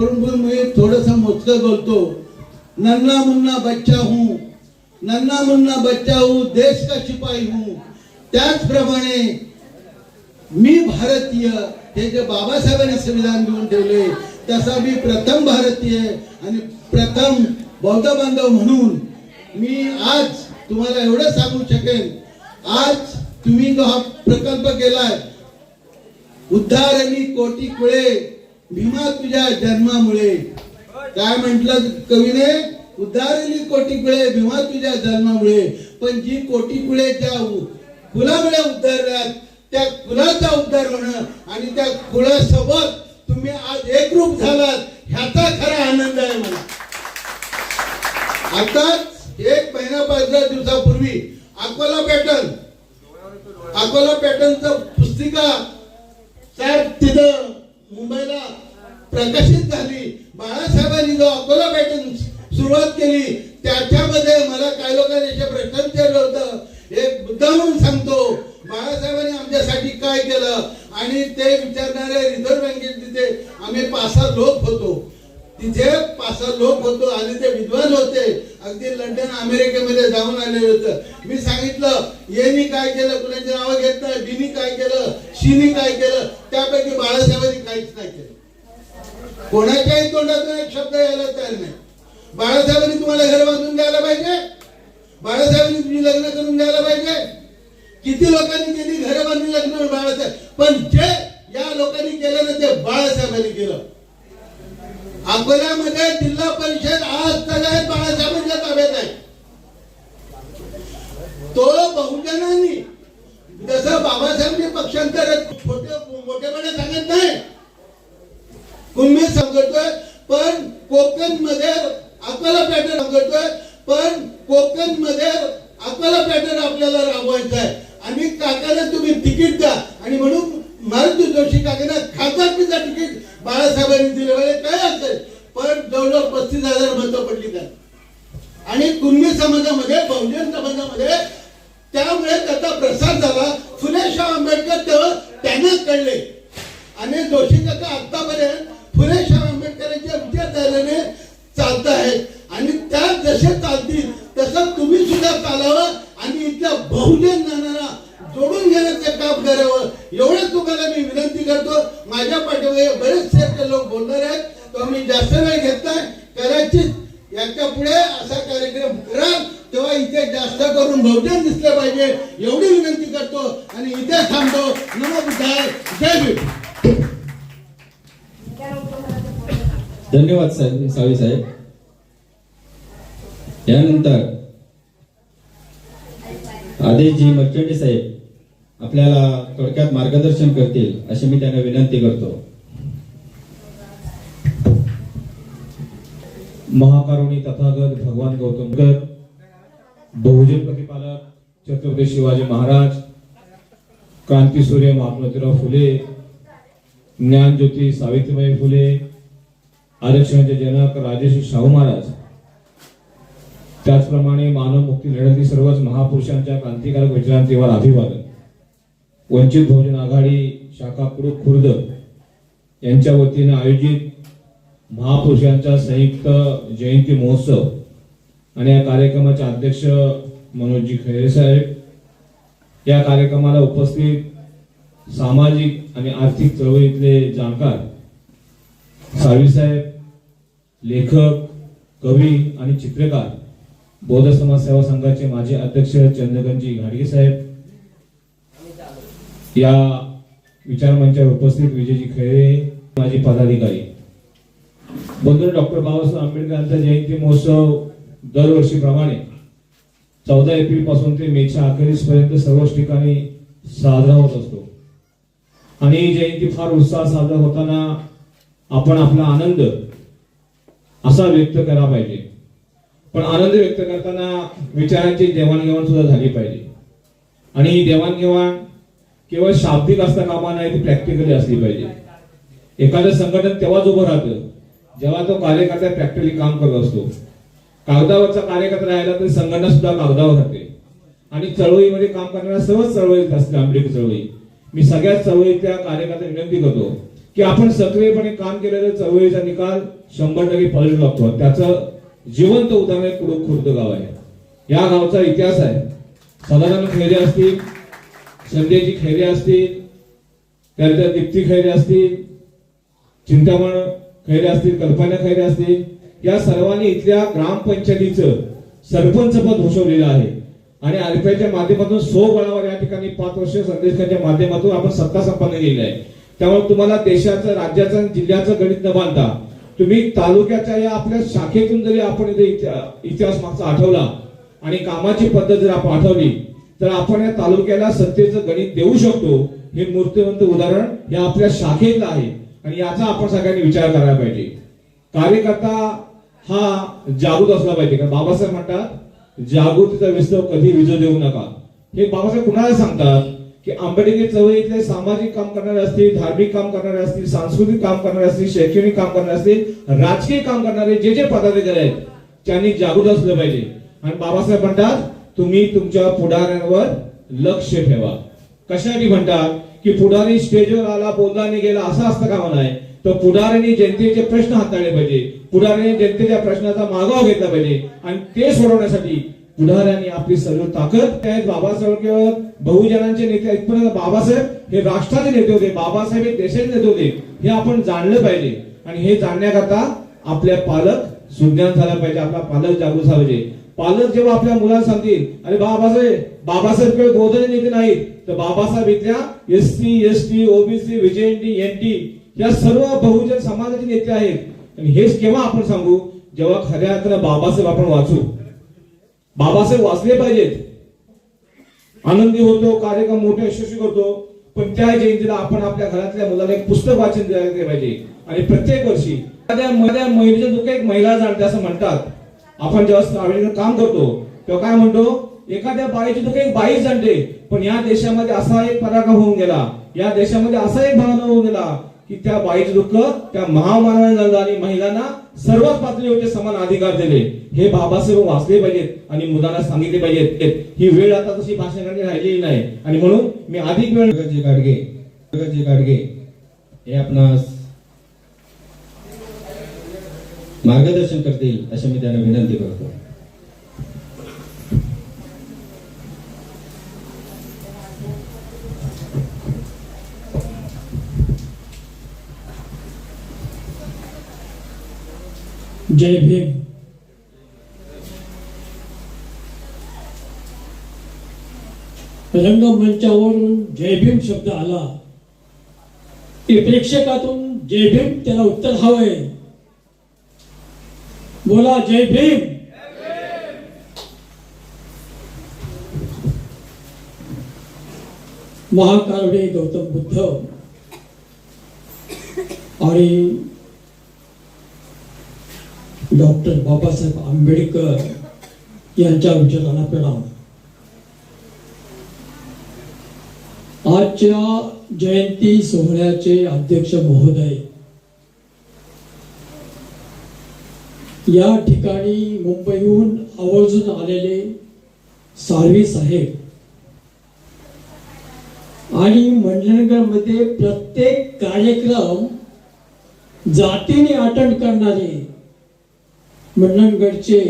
परंतु मी थोडस मोजकं बोलतो. नन्ना मुन्ना बच्चा हूँ. नन्ना मुन्ना बच्चा हूँ देश का शिपाई हूँ. त्याचप्रमाणे मी भारतीय हे जे बाबासाहेबांनी संविधान देऊन ठेवले तसा मी प्रथम भारतीय आणि प्रथम बौद्ध बांधव म्हणून मी आज तुम्हाला एवढं सांगू शकेन आज तुम्ही जो हा प्रकल्प केलाय उद्धारणी कोटी कुळे भीमा तुझ्या जन्मामुळे. काय म्हटलं कवीने? उद्धारली कोटी कुळे भीमा तुझ्या जन्मामुळे. पण जी कोटी कुळे त्या फुलामुळे उद्धारल्यात त्या फुलाचा उद्धार होणं आणि त्या फुलासोबत तुम्ही आज एकरूप झालात ह्याचा खरा आनंद आहे मला. आताच एक महिना पंधरा दिवसापूर्वी अकोला पॅटर्न अकोला पॅटर्नचं पुस्तिका साहेब तिथं मुंबईला प्रकाशित झाली. बाळासाहेबांनी जो अकोला पॅटर्न सुरुवात केली त्याच्यामध्ये मला काही लोकांनी जे प्रश्न विचारलं होतं. एक मुद्दा म्हणून सांगतो बाळासाहेबांनी आमच्यासाठी काय केलं? आणि ते विचारणारे रिझर्व्ह बँकेत तिथे आम्ही पाच सहा लोक होतो. तिथे पाच सहा लोक होतो आणि ते विद्वान होते. अगदी लंडन अमेरिकेमध्ये जाऊन आलेले होतं. मी सांगितलं येनी काय केलं? कुणाची नावं घेत नाही डीनी काय केलं? शिनी काय केलं? त्यापैकी बाळासाहेबांनी काहीच नाही केलं. कोणाच्याही तोंडातून एक शब्द यायला तयार नाही. बाळासाहेबांनी तुम्हाला घर बांधून द्यायला पाहिजे? बाळासाहेबांनी तुम्ही लग्न करून द्यायला पाहिजे? किती लोकांनी केली घर बांधून लग्न बाळासाहेब? पण जे या लोकांनी केलं ना ते बाळासाहेबांनी केलं. अकोल्यामध्ये जिल्हा परिषद आज सगळ्यात बाळासाहेबांच्या ताब्यात आहे. याच्यापुढे असा कार्यक्रम करा तेव्हा इथे जास्त करून बहुजन दिसलं पाहिजे. एवढी विनंती करतो आणि इथे थांबतो. नमो बुद्धाय. जय धन्यवाद साहेब साळवी साहेब. यानंतर आदेशजी मर्चंडे साहेब आपल्याला थोडक्यात मार्गदर्शन करतील अशी मी त्यांना विनंती करतो. महाकारुणी तथागत भगवान गौतम बहुजन प्रतिपालक छत्रपती शिवाजी महाराज क्रांतीसूर्य महात्मा ज्योतिराव फुले ज्ञानज्योती सावित्रीबाई फुले आरक्षणाचे जनक राजेश शाहू महाराज. त्याचप्रमाणे मानव मुक्ती लढ्यातील सर्वच महापुरुषांच्या क्रांतिकारक विचारांतीवर अभिवादन. वंचित बहुजन आघाडी शाखा कुरुख खुर्द यांच्या वतीने आयोजित महापुरुषांचा संयुक्त जयंती महोत्सव आणि या कार्यक्रमाचे अध्यक्ष मनोजजी खैरे साहेब. या कार्यक्रमाला उपस्थित सामाजिक आणि आर्थिक चळवळीतले जाणकार साळवी साहेब लेखक कवी आणि चित्रकार बौद्ध समाज सेवा संघाचे माजी अध्यक्ष चंद्रकांतजी घाडगे साहेब. या विचारमंचावर उपस्थित विजयजी खैरे माजी पदाधिकारी. बंधू डॉक्टर बाबासाहेब आंबेडकरांचा जयंती महोत्सव दरवर्षीप्रमाणे चौदा एप्रिलपासून ते मेच्या अखेरीस पर्यंत सर्वच ठिकाणी साजरा होत असतो. आणि जयंती फार उत्साह साजरा होताना आपण आपला आनंद असा व्यक्त करा पाहिजे. पण आनंद व्यक्त करताना विचारांची देवाणघेवाण सुद्धा झाली पाहिजे. आणि ही देवाणघेवाण केवळ शाब्दिक असता कामा नाही ती प्रॅक्टिकली असली पाहिजे. एखादं संघटन तेव्हाच उभं राहतं जेव्हा तो कार्यकर्ता प्रॅक्टिकली काम करत असतो कागदावरचा कार्यकर्ता राहिला तरी संघटना सुद्धा कागदावर राहते. आणि चळवळीमध्ये काम करणाऱ्या सर्वच चळवळीत असते आंबेडकर चळवळी. मी सगळ्याच चळवळीतल्या कार्यकर्त्यांना विनंती करतो की आपण सक्रियपणे काम केलं तर चळवळीचा निकाल शंभर टक्के पळू लागतो. त्याचं जिवंत उदाहरण कुडूक खुर्द गाव आहे. या गावचा इतिहास आहे. सदानंद खैरे असतील संजयजी खैरे असतील त्यानंतर दीप्ती खैरे असतील चिंतामण खैरे असतील कल्पना खैरे असतील या सर्वांनी इथल्या ग्रामपंचायतीचं सरपंच पद घोषवलेलं आहे. आणि आरपीआयच्या माध्यमातून सो गळावर या ठिकाणी पाच वर्ष संदेशाच्या माध्यमातून आपण सत्ता संपन्न केलेली आहे. त्यामुळे तुम्हाला देशाचं राज्याचं जिल्ह्याचं गणित न बांधता तुम्ही तालुक्याच्या या आपल्या शाखेतून जरी आपण इथे इतिहास मागचा आठवला आणि कामाची पद्धत जर आपण आठवली तर आपण या तालुक्याला सत्तेचं गणित देऊ शकतो. हे मूर्तिवंत उदाहरण या आपल्या शाखेतलं आहे. आणि याचा आपण सगळ्यांनी विचार करायला पाहिजे. कार्यकर्ता हा जागृत असला पाहिजे. कारण बाबासाहेब म्हणतात जागृतीचा विस्तव कधी विजय देऊ नका. हे बाबासाहेब कुणाला सांगतात? की आंबेडकर चळवळीतले सामाजिक काम करणारे असतील धार्मिक काम करणारे असतील सांस्कृतिक काम करणारे असतील शैक्षणिक काम करणारे असतील राजकीय काम करणारे जे जे पदाधिकारी आहेत त्यांनी जागृत असलं पाहिजे. आणि बाबासाहेब म्हणतात तुम्ही तुमच्या पुढाऱ्यांवर लक्ष ठेवा. कशासाठी म्हणतात? की पुढारी स्टेजवर आला बोलला आणि गेला असं असतं का म्हणाय? तर पुढाऱ्यांनी जनतेचे प्रश्न हाताळले पाहिजे. पुढाऱ्यांनी जनतेच्या प्रश्नाचा मागोवा घेतला पाहिजे. आणि ते सोडवण्यासाठी पुढाऱ्यांनी आपली सर्व ताकद बाबासाहेब केवळ बहुजनांचे नेते इथपर्यंत पण बाबासाहेब हे राष्ट्राचे नेते होते. बाबासाहेब हे देशाचे नेते होते. हे आपण जाणलं पाहिजे. आणि हे जाणण्याकरता आपल्या पालक सुज्ञान झाला पाहिजे. आपला पालक जागृत झाला पाहिजे. पालक जेव्हा आपल्या मुलांना सांगतील अरे बाबासाहेब बाबासाहेब केवळ बोधने नेते नाहीत. तर बाबासाहेब इथल्या S C S T OBC विजयंती N T या सर्व बहुजन समाजाचे नेते आहेत. आणि हेच केव्हा आपण सांगू? जेव्हा खऱ्या अर्थानं बाबासाहेब आपण वाचू. बाबासाहेब वाचले पाहिजेत. आनंदी होतो कार्यक्रम मोठे यशस्वी करतो. पण त्या जयंतीला आपण आपल्या घरातल्या मुलाला एक पुस्तक वाचन द्यायला पाहिजे. आणि प्रत्येक वर्षी एखाद्या एखाद्या महिलेच्या दुःख एक महिला जाणते असं म्हणतात. आपण जेव्हा काम करतो तेव्हा काय म्हणतो? एखाद्या बाईची दुःख एक बाई जाणते पण या देशामध्ये असा एक पराक्रम होऊन गेला. या देशामध्ये असा एक भावना होऊन गेला की त्या बाईचं दुःख त्या महामानाने झालं आणि महिलांना सर्वच पातळीवरचे समान अधिकार दिले. हे बाबासाहेब वाचले पाहिजेत आणि मुलांना सांगितले पाहिजेत. ही वेळ आता तशी भाषणाची राहिलेली नाही. आणि म्हणून मी अधिक वेळ प्रगतजी गाडगे प्रगतजी गाडगे हे आपणास मार्गदर्शन करतील अशी मी त्यांना विनंती करतो. जय भीम। रंग मंचावरून जय भीम शब्द आला. की प्रेक्षकातून जय भीम त्याला उत्तर हवंय. बोला जय भीम. महाकारुणे गौतम बुद्ध. आणि डॉक्टर बाबासाहेब आंबेडकर यांच्या विचारांना प्रणाम आजच्या जयंती सोहळ्याचे अध्यक्ष महोदय या ठिकाणी मुंबईहून आवर्जून आलेले साळवी साहेब आणि मंडणगडमध्ये प्रत्येक कार्यक्रम जातीने अटेंड करणारे मंडणगडचे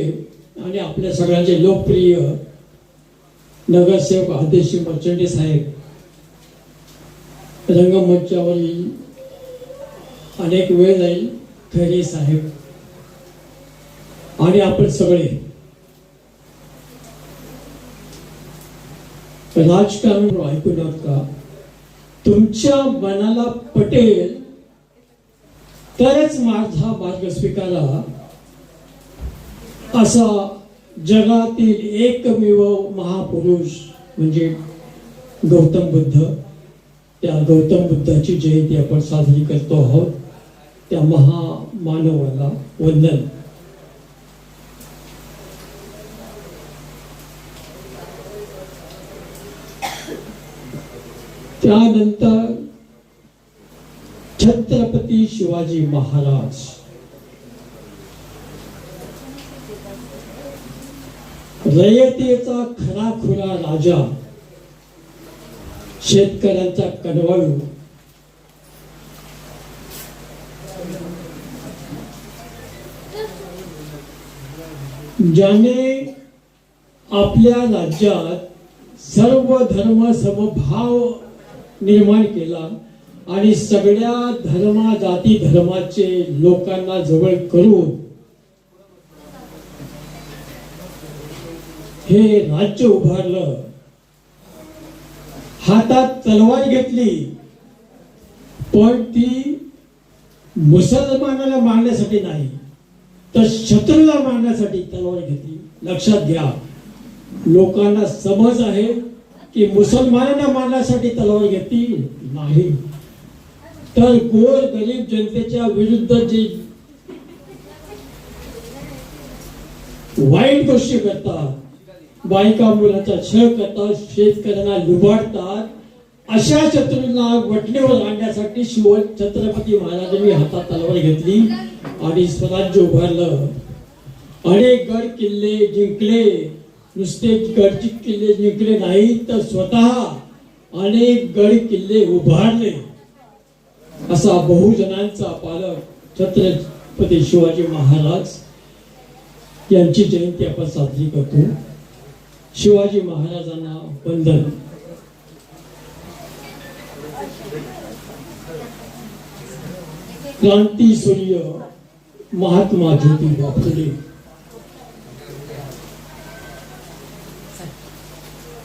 आणि आपल्या सगळ्यांचे लोकप्रिय नगरसेवक आदेशी मर्चंडे साहेब रंगमंचावरील अनेक वेळ जाईल खैरे साहेब. आणि आपण सगळे राजकारण ऐकू नका. तुमच्या मनाला पटेल तरच माझा मार्ग स्वीकारा. असा जगातील एकमेव महापुरुष म्हणजे गौतम बुद्ध. त्या गौतम बुद्धाची जयंती आपण साजरी करतो आहोत. त्या महामानवाला वंदन. त्यानंतर छत्रपती शिवाजी महाराज. रयतेचा खरा खुरा राजा शेतकऱ्यांचा कडवाळू ज्याने आपल्या राज्यात सर्व धर्म समभाव निर्माण केला आणि सगळ्या धर्मा जाती धर्माचे लोकांना जवळ करून हे राज्य उभारलं. हातात तलवार घेतली. पण ती मुसलमानाला मारण्यासाठी नाही तर शत्रूला मारण्यासाठी तलवार घेतली. लक्षात घ्या लोकांना समज आहे की मुसलमानांना मारण्यासाठी तलवार घेतली नाही. तर गोर गरीब जनतेच्या विरुद्ध जे वाईट गोष्टी करतात बायका मुलाचा छळ करतात शेतकऱ्यांना लुबाडतात. अशा शत्रूंना वटणीवर आणण्यासाठी शिव छत्रपती महाराजांनी हातात तलवार घेतली आणि स्वराज्य उभारलं. अनेक गड किल्ले जिंकले. नुसते गड किल्ले जिंकले नाही तर स्वतः अनेक गड किल्ले उभारले. असा बहुजनांचा पालक छत्रपती शिवाजी महाराज यांची जयंती आपण साजरी करतो. शिवाजी महाराजांना वंदन. क्रांती सूर्य महात्मा ज्योतिबा फुले.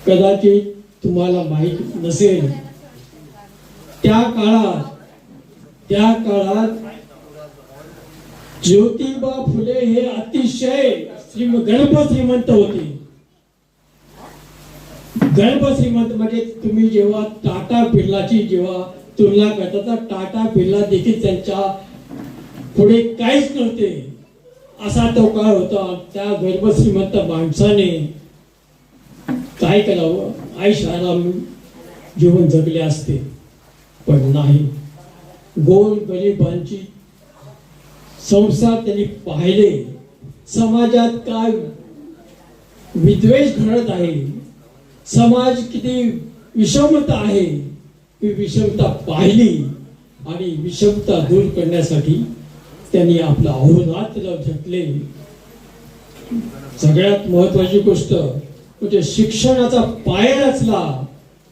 कदाचित तुम्हाला माहीत नसेल त्या काळात त्या काळात ज्योतिबा फुले हे अतिशय श्रीम गणप श्रीमंत होते. गणप श्रीमंत म्हणजे तुम्ही जेव्हा टाटा बिर्लाची जेव्हा तुलना करता तर टाटा बिर्ला देखील त्यांच्या पुढे काहीच नव्हते. असा तो काळ होता. त्या गर्भ श्रीमंत माणसाने काय करावं? आयुष आराम जीवन जगले असते. पण नाही. गोल गरिबांची संसार त्यांनी पाहिले. समाजात काय विद्वेष घडत आहे? समाज किती विषमता आहे ही विषमता पाहिली आणि विषमता दूर करण्यासाठी त्यांनी आपला अहोरात्र झटले. सगळ्यात महत्वाची गोष्ट म्हणजे शिक्षणाचा पाया रचला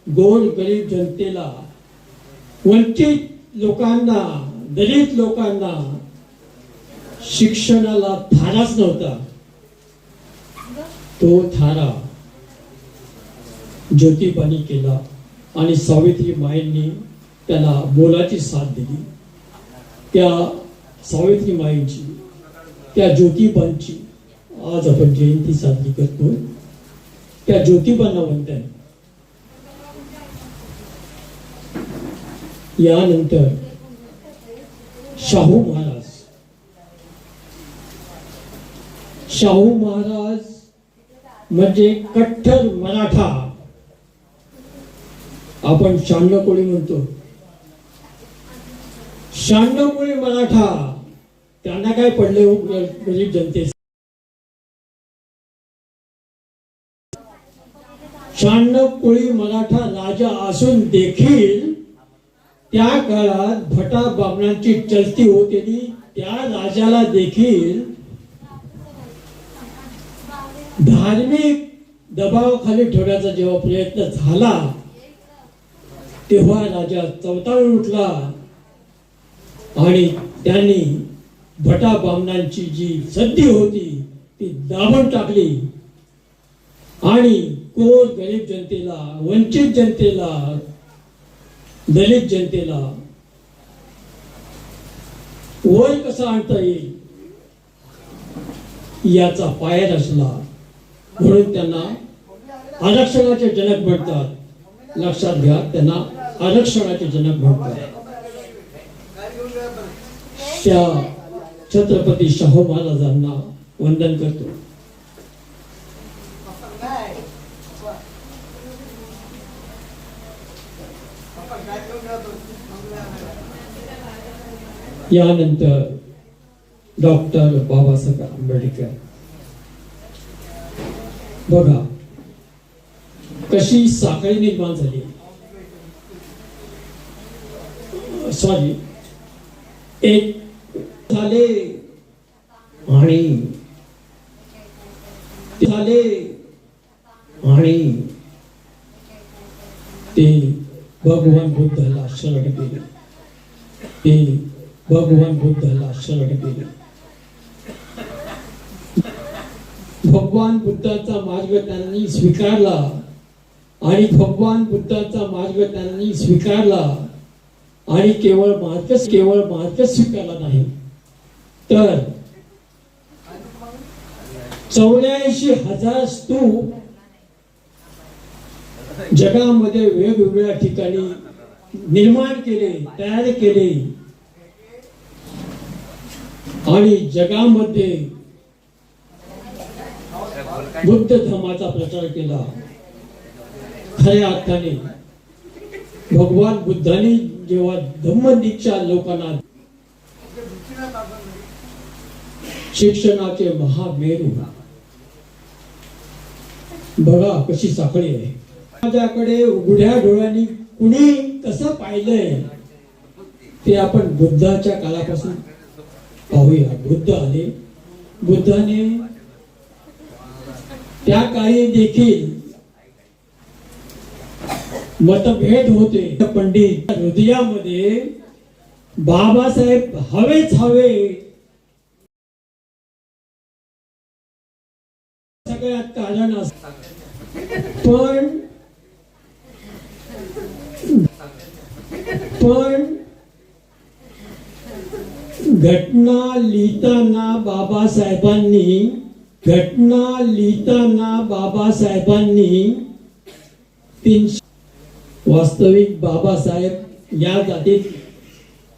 गोर गरीब जनतेला. वंचित लोकांना दलित लोकांना शिक्षणाला थाराच नव्हता. तो थारा ज्योतिबानी केला आणि सावित्री माईंनी त्याला मोलाची साथ दिली. त्या सावित्री माईंची त्या ज्योतिबांची आज आपण जयंती साजरी करतो. त्या ज्योतिबांना वंदन यानंतर शाहू महाराज. शाहू महाराज म्हणजे कट्टर मराठा. आपण शहाण्णव कोळी म्हणतो. शहाण्णव कोळी मराठा. त्यांना काय पडले गरीब जनते शहाण्णव कोळी मराठा राजा असून देखील त्या काळात भटा बामणांची चलती होती. त्या राजाला देखील धार्मिक दबावाखाली ठेवण्याचा जेव्हा प्रयत्न झाला तेव्हा राजा चवताळून उठला आणि त्यांनी भटा बामणांची जी सद्दी होती ती दाबून टाकली. आणि कोर गरीब जनतेला वंचित जनतेला दलित जनतेला वय कसा आणता येईल याचा पाया रचला म्हणून त्यांना आरक्षणाचे जनक म्हणतात लक्षात घ्या त्यांना आरक्षणाचे जनक म्हणतात. त्या छत्रपती शाहू महाराजांना वंदन करतो. यानंतर डॉक्टर बाबासाहेब आंबेडकर. बघा कशी साखळी निर्माण झाली? सॉरी एक झाले आणि झाले आणि ते भगवान बुद्धाला शरण गेले ते भगवान बुद्धाला शरण गेले भगवान बुद्धाचा मार्ग त्यांनी स्वीकारला. आणि भगवान बुद्धाचा मार्ग त्यांनी स्वीकारला. आणि केवळ मार्गच केवळ मार्गच स्वीकारला नाही. तर चौऱ्याऐंशी हजार स्तूप जगामध्ये वेगवेगळ्या ठिकाणी निर्माण केले तयार केले. आणि जगामध्ये बुद्ध धर्माचा प्रचार केला. खऱ्या अर्थाने भगवान बुद्धाने जेव्हा धम्म दीक्षा लोकांना शिक्षणाचे महामेरू बघा कशी साखळी आहे. माझ्याकडे उघड्या डोळ्यांनी कुणी कसं पाहिलंय ते आपण बुद्धाच्या काळापासून पाहूया. बुद्ध आले. बुद्धाने त्या काळी देखील मतभेद होते. पंडित हृदयामध्ये बाबासाहेब हवेच हवे. सगळ्यात कारण अस. पण पण घटना लिहिताना बाबासाहेबांनी घटना लिहिताना बाबासाहेबांनी तीनशे वास्तविक बाबासाहेब या जातीत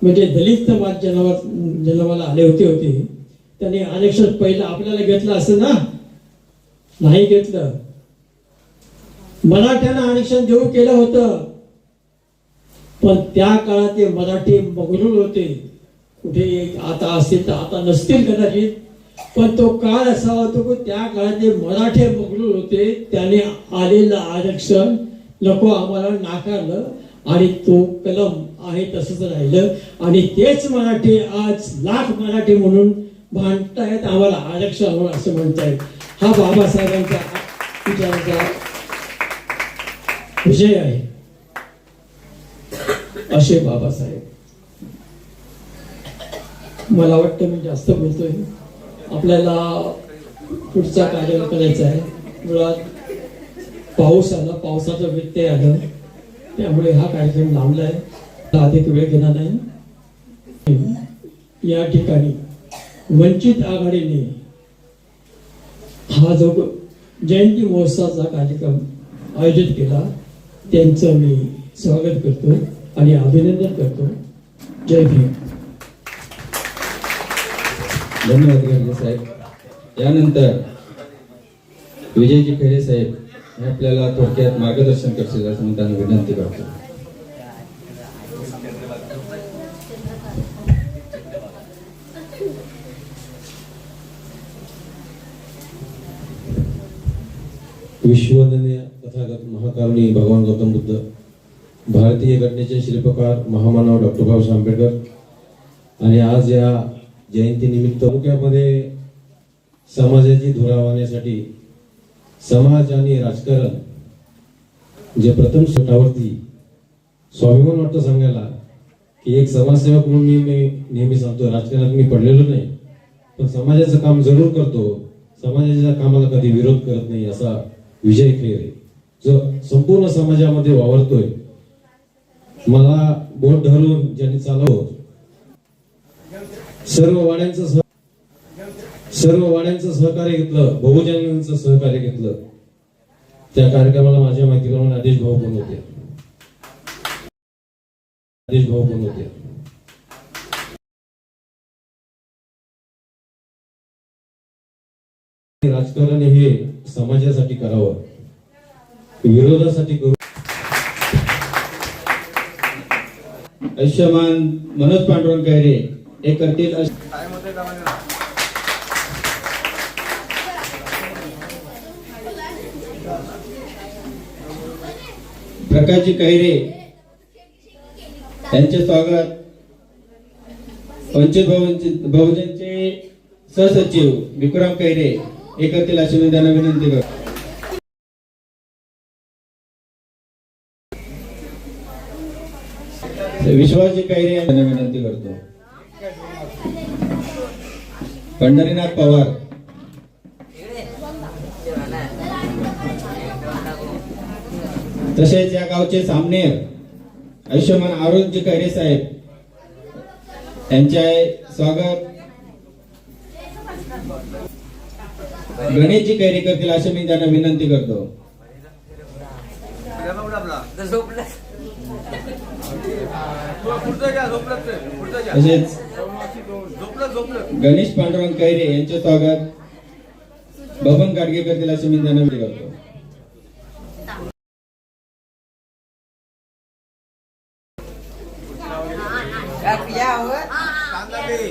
म्हणजे दलित समाज जन्मात जन्माला आले होते होते. त्यांनी आरक्षण पहिलं आपल्याला घेतलं असं ना? नाही घेतलं. मराठ्यांना आरक्षण देऊ केलं होतं. पण त्या काळात ते मराठी मगरूर होते. कुठे आता असतील तर आता नसतील कदाचित. पण तो काळ असा होतो की त्या काळात ते मराठे मगरूर होते त्याने आलेलं आरक्षण नको आम्हाला नाकारलं. आणि तो कलम आहे तसंच राहिलं. आणि तेच मराठी आज लाख मराठी म्हणून भांडतायत आम्हाला आरक्षण हवं असं म्हणतायत. हा बाबासाहेबांचा विचाराचा विजय आहे. असे बाबासाहेब. मला वाटतं मी जास्त बोलतोय. आपल्याला पुढचा कार्यक्रम करायचा आहे. मुळात पाऊस आला पावसाचं व्यत्यय आलं. त्यामुळे हा कार्यक्रम लांबलाय. अधिक वेळ घेणार नाही. या ठिकाणी वंचित आघाडीने हा जो जयंती महोत्सवाचा कार्यक्रम आयोजित केला त्यांचं मी स्वागत करतो आणि अभिनंदन करतो. जय भीम. धन्यवाद गर्जे साहेब. यानंतर विजयजी फेरे साहेब. हे आपल्याला थोडक्यात मार्गदर्शन करतील असं म्हणून त्यांना विनंती करतो. विश्ववंदनीय तथागत महाकारुणी भगवान गौतम बुद्ध भारतीय घटनेचे शिल्पकार महामानव डॉक्टर बाबासाहेब आंबेडकर आणि आज या जयंतीनिमित्त तालुक्यामध्ये समाजाची धुरावण्यासाठी समाज आणि राजकारण जे प्रथम स्वतःवरती स्वाभिमान वाटतं सांगायला की एक समाजसेवक म्हणून मी मी नेहमी सांगतो राजकारणात मी पडलेलो नाही पण समाजाचं काम जरूर करतो. समाजाच्या कामाला कधी विरोध करत नाही असा विजय खेरे जो संपूर्ण समाजामध्ये वावरतोय. मला बोट धरून ज्यांनी चालवत सर्व वाड्यांचं सर्व वाड्यांचं सहकार्य घेतलं बहुजनांचं सहकार्य घेतलं. त्या कार्यक्रमाला माझ्या माहितीप्रमाणे आदेश भाऊ पण होते. आदेश भाऊ पण होते. राजकारण हे समाजासाठी करावं. विरोधासाठी करू. आयुष्यमान मनोज पांडुरंग खैरे हे करतील प्रकाशजी कैरे यांचे स्वागत. वंचित बहुवंचित बहुजनचे सहसचिव विक्रम कैरे हे करतील अशी मी त्यांना विनंती करतो. विश्वासजी कैरे यांना विनंती करतो. पंढरीनाथ पवार तसेच या गावचे सामनेर आयुष्यमान आरोग्य कैरे साहेब यांचे स्वागत. गणेशजी कैरी करतील असे मी त्यांना विनंती करतो. तसेच गणेश पांडुरंग कैरे यांचे स्वागत. बबन गाडगे करतील असे मी त्यांना विनंती करतो.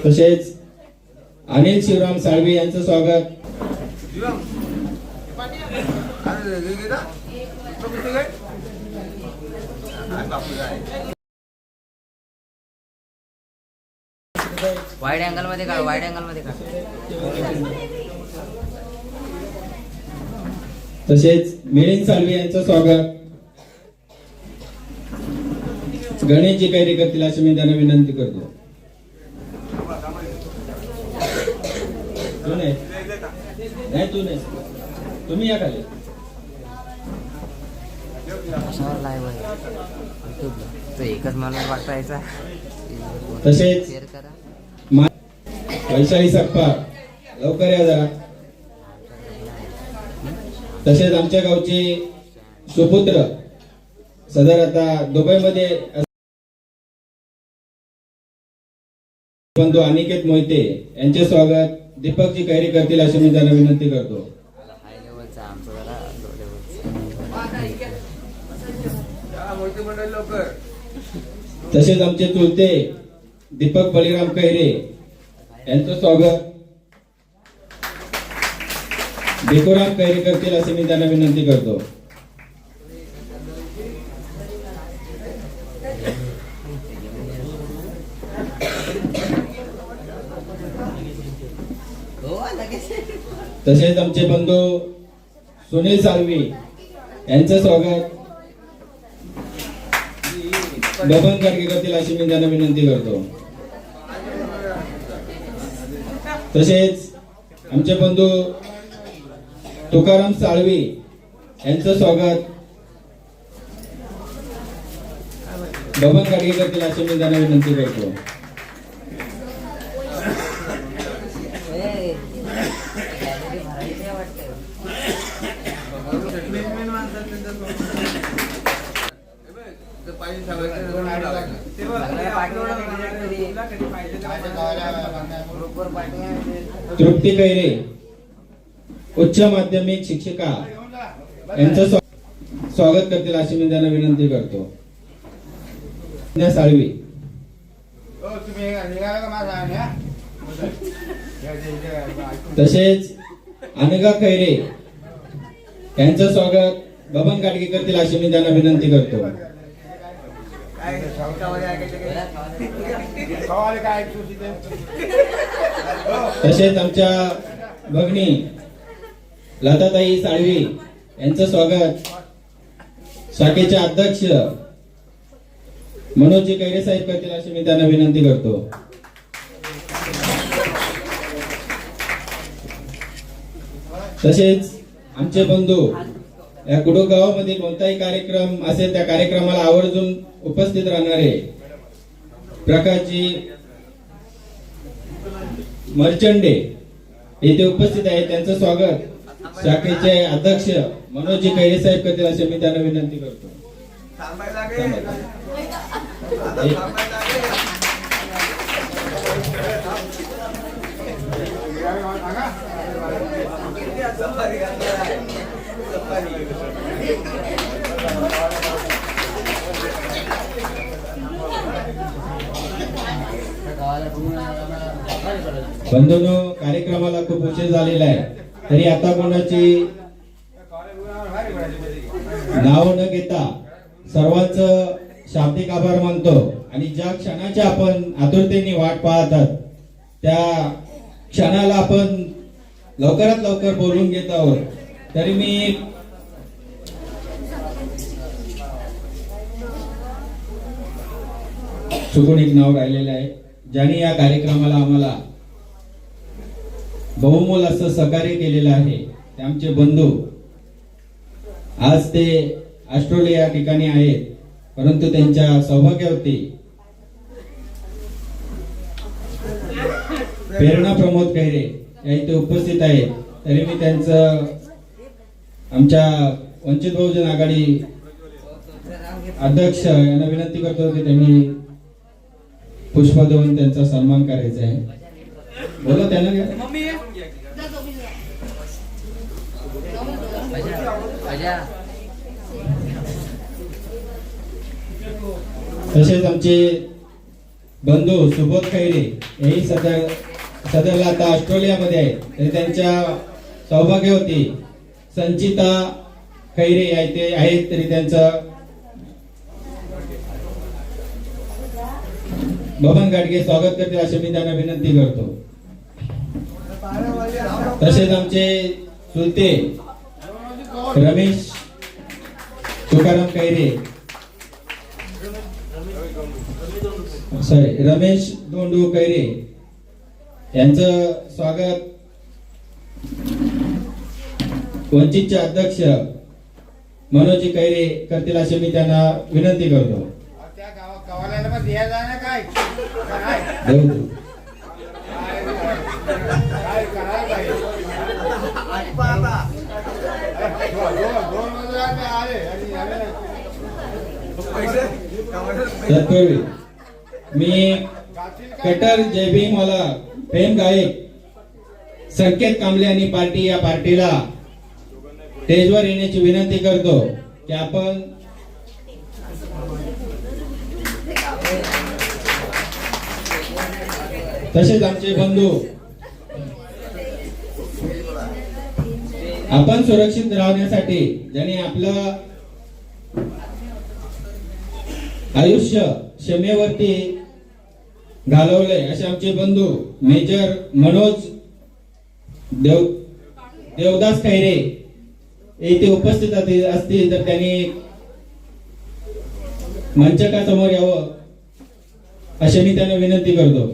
तसेच अनिल शिवराम साळवे यांचं स्वागत. वाईड अँगलमध्ये काढ वाईड अँगलमध्ये काढ. तसेच मिलिंद साळवे यांचं स्वागत. गणेशजी कैरी करतील अशी मी त्यांना विनंती करतो. तू नाही नाही तू नाही तुम्ही या खाली. कशावर लाईव्ह आहे? युट्यूबला तो एकच माणूस वाटायचा. तसेच शेअर करा. मा- वैशाली सक्पा लवकर या जरा. तसेच आमच्या गावचे सुपुत्र सदर आता दुबईमध्ये बंधू अनिकेत मोहिते यांचे स्वागत. दीपकजी कैरी करतील अशी मी त्यांना विनंती करतो. तसेच आमचे चुलते दीपक बळीराम कैरे यांचं स्वागत. भिकुराम कैरे करतील असे मी त्यांना विनंती करतो. तसेच आमचे बंधू सुनील साळवी यांचं स्वागत. बबन गाडगे करतील अशी मी त्यांना विनंती करतो. तसेच आमचे बंधू तुकाराम साळवी यांचं स्वागत. बबन गाडगे करतील अशी मी त्यांना विनंती करतो. तृप्ती कैरे उच्च माध्यमिक शिक्षिका. यांचं स्वागत करतील अशी मी त्यांना विनंती करतो. साळवी. तसेच अनगा खैरे. यांचं स्वागत बबन गाडगे करतील अशी मी त्यांना विनंती करतो. तसेच आमच्या भगणी लताताई साळवी यांचं स्वागत. शाखेचे अध्यक्ष मनोजी कैरे साहेब करतील अशी मी त्यांना विनंती करतो. तसेच आमचे बंधू या कुडो कोणताही कार्यक्रम असेल त्या कार्यक्रमाला आवर्जून उपस्थित राहणारे प्रकाशजी मर्चंडे येथे उपस्थित आहेत. त्यांचं स्वागत शाखेचे अध्यक्ष मनोजी कैरे साहेब करतील असे मी त्यांना विनंती करतो. बंधूंनो कार्यक्रमाला खूप उशीर झालेला आहे. तरी आता कोणाची नाव न घेता सर्वांच शाब्दिक आभार मानतो आणि ज्या क्षणाची आपण आतुरतेने वाट पाहतात त्या क्षणाला आपण लवकरात लवकर बोलून घेत आहोत. तरी मी चुकून एक नाव राहिलेलं आहे. ज्यांनी या कार्यक्रमाला आम्हाला बहुमोल असं सहकार्य केलेलं आहे. ते आमचे बंधू. आज ते ऑस्ट्रेलिया या ठिकाणी आहेत. परंतु त्यांच्या सौभाग्यावरती प्रेरणा प्रमोद खैरे या इथे उपस्थित आहेत. तरी मी त्यांचं आमच्या वंचित बहुजन आघाडी अध्यक्ष यांना विनंती करतो की त्यांनी पुष्प देऊन त्यांचा सन्मान करायचा आहे. बोला त्यांना तसेच आमचे बंधू सुबोध खैरे हेही सध्या सध्याला आता ऑस्ट्रेलियामध्ये आहेत. तरी त्यांच्या सौभाग्यवती संचिता खैरे आहेत. तरी त्यांचं बबन गाडगे स्वागत करतील अशी मी त्यांना विनंती करतो. तसेच आमचे सुलते रमेश तुकाराम कैरे सॉरी रमेश दोंडू कैरे यांचं स्वागत वंचितचे अध्यक्ष मनोजी कैरे करतील अशी मी त्यांना विनंती करतो. तत्पूर्वी मी कटर जयभीम वाला प्रेम गायक संकेत कांबळे आणि पार्टी या पार्टीला स्टेजवर येण्याची विनंती करतो की आपण तसेच आमचे बंधू. आपण सुरक्षित राहण्यासाठी ज्यांनी आपलं आयुष्य क्षमेवरती घालवलंय असे आमचे बंधू मेजर मनोज देव देवदास खैरे येथे उपस्थित असतील तर त्यांनी मंचका समोर यावं अशी मी त्यांना विनंती करतो.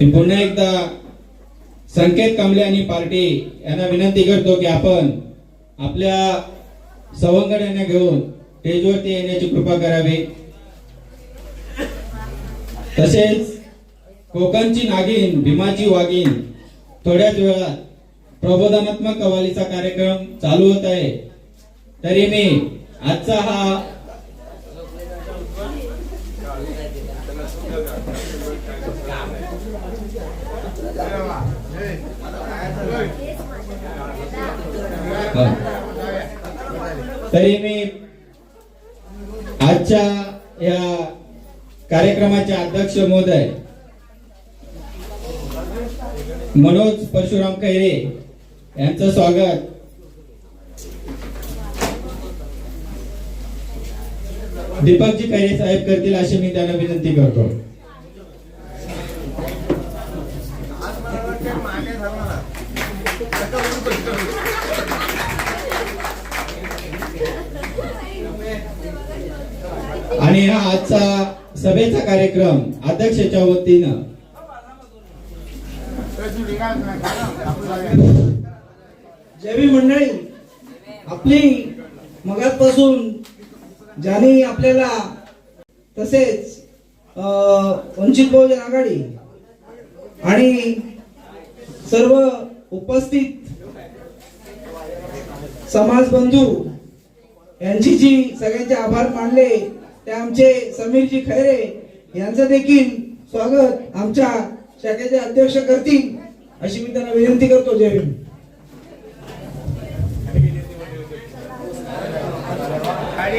मी पुन्हा एकदा संकेत कांबळे आणि पार्टी यांना विनंती करतो की आपण आपल्या सवंगड यांना घेऊन स्टेजवरती येण्याची कृपा करावी. तसेच कोकणची नागिन भीमाची वागिन थोड्याच वेळात प्रबोधनात्मक कवालीचा कार्यक्रम चालू होत आहे. तरी मी आजचा हा तरी मी आजच्या या कार्यक्रमाचे अध्यक्ष महोदय मनोज परशुराम खैरे यांचं स्वागत. दीपकजी खैरे साहेब करतील अशी मी त्यांना विनंती करतो. आणि हा आजचा सभेचा कार्यक्रम अध्यक्षाच्या वतीनं. जयवी मंडळी आपली मगापासून ज्यांनी आपल्याला तसेच अं, वंचित बहुजन आघाडी आणि सर्व उपस्थित समाज बंधू यांची जी सगळ्यांचे आभार मानले. ते आमचे समीरजी खैरे यांचं देखील स्वागत आमच्या शाखेचे अध्यक्ष करतील अशी मी त्यांना विनंती करतो. जय भीम गाडी